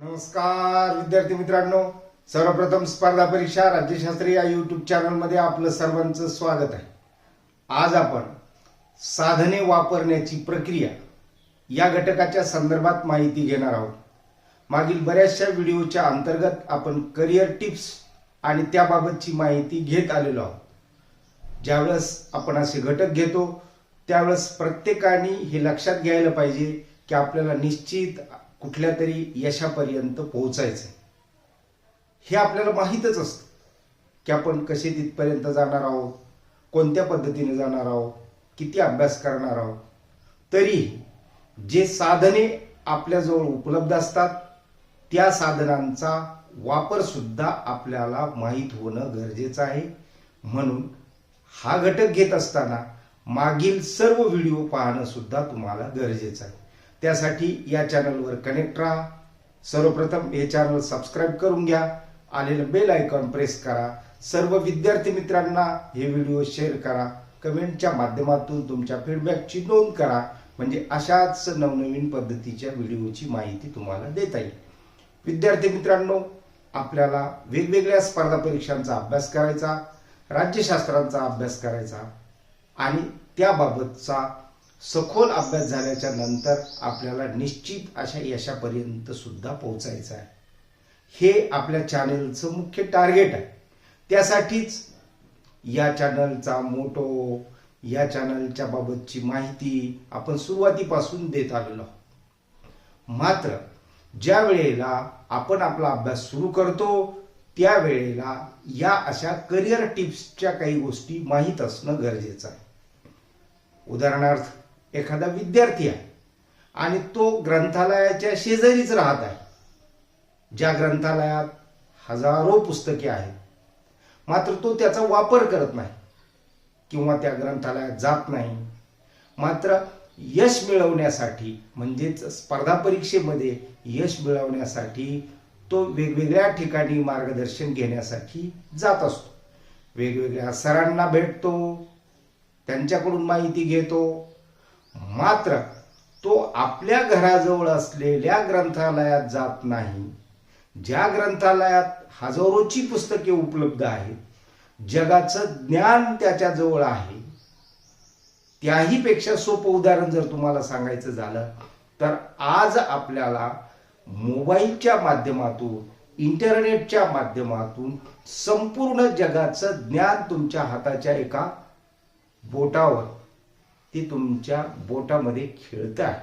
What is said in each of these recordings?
नमस्कार विद्यार्थी मित्रांनो. सर्वप्रथम स्पर्धा परीक्षा राज्यशास्त्री या युट्यूब चॅनलमध्ये आपलं सर्वांचं स्वागत आहे. आज आपण साधने वापरण्याची प्रक्रिया या घटकाच्या संदर्भात माहिती घेणार आहोत. मागील बऱ्याचशा व्हिडिओच्या अंतर्गत आपण करिअर टिप्स आणि त्याबाबतची माहिती घेत आलेलो आहोत. ज्यावेळेस आपण असे घटक घेतो त्यावेळेस प्रत्येकाने हे लक्षात घ्यायला पाहिजे की आपल्याला निश्चित कुठल्या तरी यशापर्यंत पोहोचायचं हे आपल्याला माहीतच असतं की आपण कसे तिथपर्यंत जाणार आहोत कोणत्या पद्धतीने जाणार आहोत किती अभ्यास करणार आहोत. तरी जे साधने आपल्याजवळ उपलब्ध असतात त्या साधनांचा वापर सुद्धा आपल्याला माहीत होणं गरजेचं आहे. म्हणून हा घटक घेत असताना मागील सर्व व्हिडिओ पाहणं सुद्धा तुम्हाला गरजेचं आहे. त्यासाठी या चॅनलवर कनेक्ट राहा. सर्वप्रथम हे चॅनल सबस्क्राईब करून घ्या आलेलं बेल आयकॉन प्रेस करा. सर्व विद्यार्थी मित्रांना हे व्हिडिओ शेअर करा. कमेंटच्या माध्यमातून तुमच्या फीडबॅकची नोंद करा. म्हणजे अशाच नवनवीन पद्धतीच्या व्हिडिओची माहिती तुम्हाला देता येईल. विद्यार्थी मित्रांनो आपल्याला वेगवेगळ्या स्पर्धा परीक्षांचा अभ्यास करायचा राज्यशास्त्रांचा अभ्यास करायचा आणि त्याबाबतचा सखोल अभ्यास झाल्याच्यानंतर आपल्याला निश्चित अशा यशापर्यंत सुद्धा पोहोचायचं आहे. हे आपल्या चॅनेलचं मुख्य टार्गेट आहे. त्यासाठीच या चॅनलचा मोटो या चॅनलच्या बाबतची माहिती आपण सुरुवातीपासून देत आलेलो आहोत. मात्र ज्या वेळेला आपण आपला अभ्यास सुरू करतो त्यावेळेला या अशा करिअर टिप्सच्या काही गोष्टी माहीत असणं गरजेचं आहे. उदाहरणार्थ एखादा विद्यार्थी आहे. आणि तो ग्रंथालयाच्या शेजारीच राहत आहे. ज्या ग्रंथालयात हजारो पुस्तके आहेत मात्र तो त्याचा वापर करत नाही किंवा त्या ग्रंथालयात जात नाही. मात्र यश मिळवण्यासाठी म्हणजेच स्पर्धा परीक्षेमध्ये यश मिळवण्यासाठी तो वेगवेगळ्या ठिकाणी मार्गदर्शन घेण्यासाठी जात असतो. वेगवेगळ्या सरांना भेटतो त्यांच्याकडून माहिती घेतो मात्र तो आपल्या घराजवळ असलेल्या ग्रंथालयात जात नाही. ज्या ग्रंथालयात हजारोची पुस्तके उपलब्ध आहेत जगाचं ज्ञान त्याच्याजवळ आहे. त्याही पेक्षा सोपं उदाहरण जर तुम्हाला सांगायचं झालं तर आज आपल्याला मोबाईलच्या माध्यमातून इंटरनेटच्या माध्यमातून संपूर्ण जगाचं ज्ञान तुमच्या हाताच्या एका बोटावर ते तुमच्या बोटामध्ये खेळत आहे.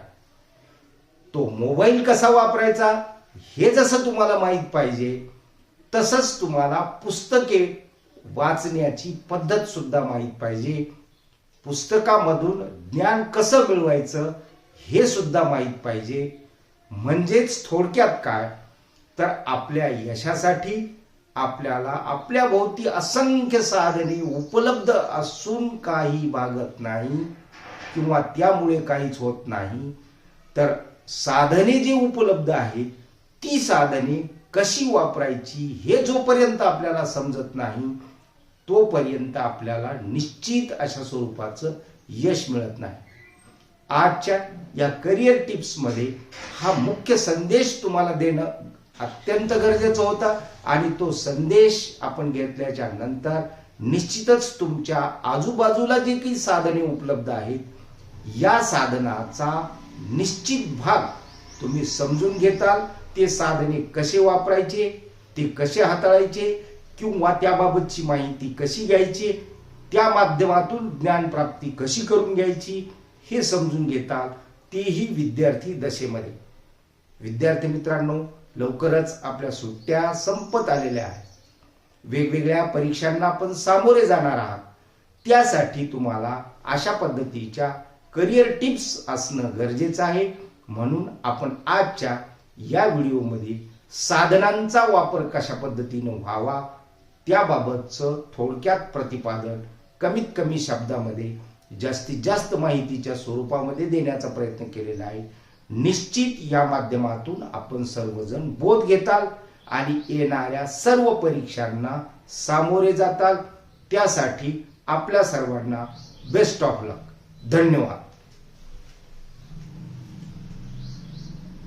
तो मोबाईल कसा वापरायचा? हे जसं तुम्हाला माहीत पाहिजे तसंच तुम्हाला पुस्तके वाचण्याची पद्धत सुद्धा माहीत पाहिजे. पुस्तकामधून ज्ञान कसं मिळवायचं हे सुद्धा माहीत पाहिजे. म्हणजेच थोडक्यात काय? तर आपल्या यशासाठी आपल्याला आपल्या भोवती असंख्य साधने उपलब्ध असून काही भागत नाही. किंवा त्यामुळे काहीच होत नाही. तर साधने जी उपलब्ध आहेत ती साधने कशी वापरायची हे जोपर्यंत आपल्याला समजत नाही तोपर्यंत आपल्याला निश्चित अशा स्वरूपाचं यश मिळत नाही. आजच्या या करिअर टिप्समध्ये हा मुख्य संदेश तुम्हाला देणं अत्यंत गरजेचं होता आणि तो संदेश आपण घेतल्याच्या नंतर निश्चितच तुमच्या आजूबाजूला जे काही साधने उपलब्ध आहेत या साधनाचा निश्चित भाग तुम्ही समजून घेताल ते साधने कसे वापरायचे ते कसे हाताळायचे किंवा त्याबाबतची माहिती कशी घ्यायची त्या माध्यमातून ज्ञानप्राप्ती कशी करून घ्यायची हे समजून घेतात तेही विद्यार्थी दशेमध्ये. विद्यार्थी मित्रांनो लवकरच आपल्या सुट्ट्या संपत आलेल्या आहेत. वेगवेगळ्या परीक्षांना आपण सामोरे जाणार आहात. त्यासाठी तुम्हाला अशा पद्धतीच्या करिअर टिप्स असणं गरजेचं आहे. म्हणून आपण आजच्या या व्हिडिओमध्ये साधनांचा वापर कशा पद्धतीनं व्हावा त्याबाबतचं थोडक्यात प्रतिपादन कमीत कमी शब्दामध्ये जास्तीत जास्त माहितीच्या स्वरूपामध्ये देण्याचा प्रयत्न केलेला आहे. निश्चित या माध्यमातून आपण सर्वजण बोध घेताल आणि येणाऱ्या सर्व परीक्षांना सामोरे जाताल. त्यासाठी आपल्या सर्वांना बेस्ट ऑफ लक धन्यवाद.